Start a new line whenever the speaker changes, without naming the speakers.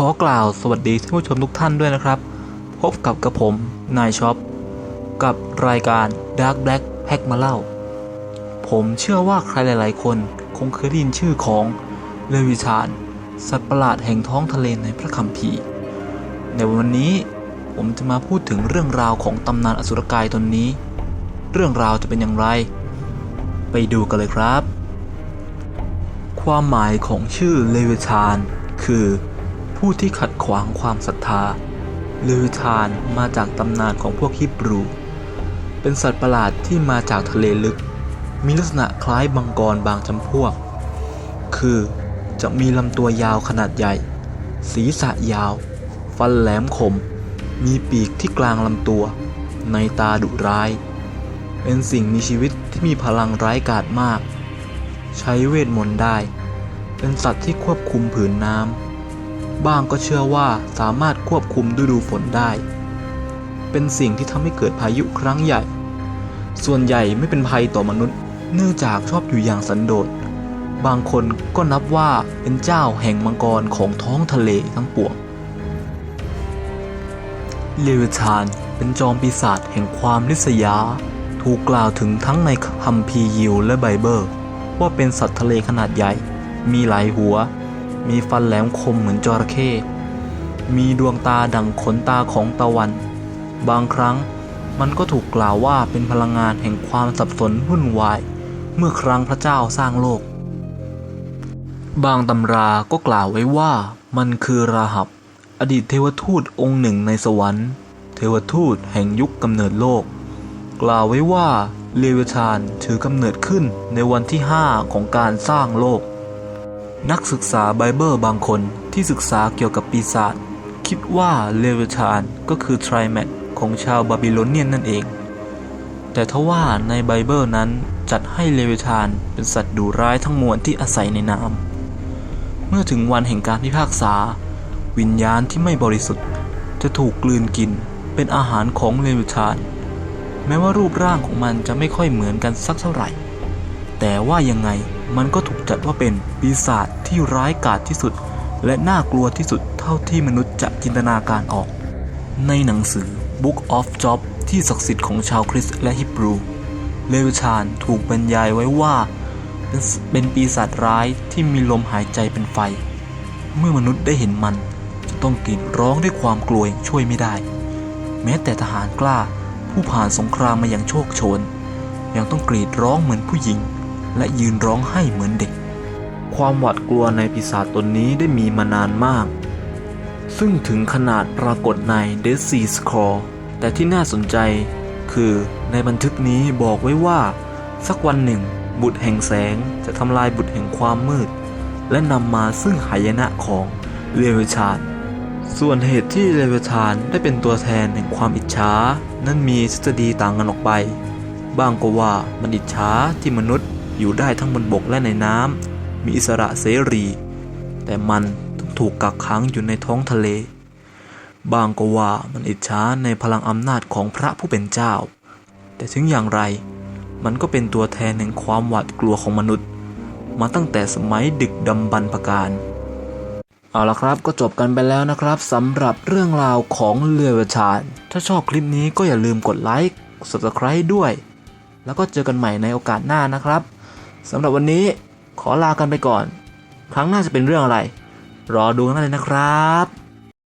ขอกล่าวสวัสดีท่านผู้ชมทุกท่านด้วยนะครับ พบกับกระผมนายช็อป กับรายการ Dark Black แพ็กมาเล่า ผมเชื่อว่าใครหลาย ๆ คนคงเคยได้ยินชื่อของเลวิชาน สัตว์ประหลาดแห่งท้องทะเลในพระคัมภีร์ ในวันนี้ผมจะมาพูดถึงเรื่องราวของตำนานอสุรกายตนนี้ เรื่องราวจะเป็นอย่างไร ไปดูกันเลยครับ ความหมายของชื่อเลวิชานคือ ผู้ที่ขัดขวางความศรัทธาลวิชานมาจากตำนานของพวกฮิบรู เป็นสัตว์ประหลาดที่มาจากทะเลลึก มีลักษณะคล้ายบังกรบางจำพวก คือจะมีลำตัวยาวขนาดใหญ่ ศีรษะยาว ฟันแหลมคม มีปีกที่กลางลำตัว ในตาดุร้าย เป็นสิ่งมีชีวิตที่มีพลังร้ายกาจมาก ใช้เวทมนต์ได้ เป็นสัตว์ที่ควบคุมผืนน้ำ บ้างก็เชื่อว่าสามารถควบคุมฤดูฝนได้ เป็นสิ่งที่ทำให้เกิดพายุครั้งใหญ่ ส่วนใหญ่ไม่เป็นภัยต่อมนุษย์ เนื่องจากชอบอยู่อย่างสันโดษ บางคนก็นับว่าเป็นเจ้าแห่งมังกรของท้องทะเลทั้งปวง เลวิธานเป็นจอมปีศาจแห่งความลิษยา ถูกกล่าวถึงทั้งในคัมภีร์ยิวและไบเบิลว่าเป็นสัตว์ทะเลขนาดใหญ่ มีหลายหัว มีฟันแหลมคมเหมือนจระเข้ มีดวงตาดังขนตาของตะวัน บางครั้งมันก็ถูกกล่าวว่าเป็นพลังงานแห่งความสับสนวุ่นวาย เมื่อครั้งพระเจ้าสร้างโลก บางตำราก็กล่าวไว้ว่ามันคือราหับ อดีตเทวทูตองค์หนึ่งในสวรรค์ เทวทูตแห่งยุคกำเนิดโลก กล่าวไว้ว่าเลเวชานถือกำเนิดขึ้นในวันที่ 5 ของการสร้างโลก นักศึกษาไบเบิลบางคนที่ศึกษาเกี่ยวกับปีศาจคิดว่าเลเวชานก็คือไทรแมทของชาวบาบิโลเนียนนั่นเอง แต่ทว่าในไบเบิลนั้นจัดให้เลเวชานเป็นสัตว์ดุร้ายทั้งมวลที่อาศัยในน้ำเมื่อถึงวันแห่งการพิพากษา วิญญาณที่ไม่บริสุทธิ์ จะถูกกลืนกินเป็นอาหารของเลวิชาน แม้ว่ารูปร่างของมันจะไม่ค่อยเหมือนกันสักเท่าไหร่ แต่ว่ายังไงมันก็ถูกจัดว่าเป็นปีศาจที่ร้ายกาจที่สุด และน่ากลัวที่สุดเท่าที่มนุษย์จะจินตนาการออก ในหนังสือ Book of Job ที่ศักดิ์สิทธิ์ของชาวคริสต์และฮิบรู เลวิชานถูกบรรยายไว้ว่าเป็นเป็นปีศาจร้ายที่มีลมหายใจเป็นไฟ เมื่อมนุษย์ได้เห็นมัน จะต้องกรีดร้องด้วยความกลัวอย่างช่วยไม่ได้ แม้แต่ทหารกล้าผู้ผ่านสงครามมาอย่างโชคโชน ยังต้องกรีดร้องเหมือนผู้หญิง และยืนร้องไห้เหมือนเด็ก ความหวาดกลัวในปีศาจตนนี้ได้มีมานานมาก ซึ่งถึงขนาดปรากฏใน Dead Sea Scroll แต่ที่น่าสนใจ คือในบันทึกนี้บอกไว้ว่า สักวันหนึ่ง บุตรแห่งแสงจะทำลายบุตรแห่งความมืด และนำมาซึ่งหายนะของเลเวชานส่วนเหตุที่เลเวชานได้เป็นตัวแทนแห่งความอิจฉา นั้นมีทฤษฎีต่างกันออกไปบางก็ว่ามันอิจฉาที่มนุษย์ อยู่ได้ทั้งบนบกและในน้ำมีอิสระเสรี แต่มันต้องถูกกักขังอยู่ในท้องทะเล บางก็ว่ามันอิจฉาในพลังอำนาจของพระผู้เป็นเจ้า แต่ถึงอย่างไร มันก็เป็นตัวแทนแห่งความหวาดกลัวของมนุษย์ มาตั้งแต่สมัยดึกดำบรรพการเอาละครับก็จบกันไปแล้วนะครับสำหรับเรื่องราวของเรือประชานถ้าชอบคลิปนี้ก็อย่าลืมกดไลค์ subscribe ด้วย แล้วก็เจอกันใหม่ในโอกาสหน้านะครับ สำหรับวันนี้ขอลากันไปก่อน ครั้งหน้าจะเป็นเรื่องอะไร รอดูกันเลยนะครับ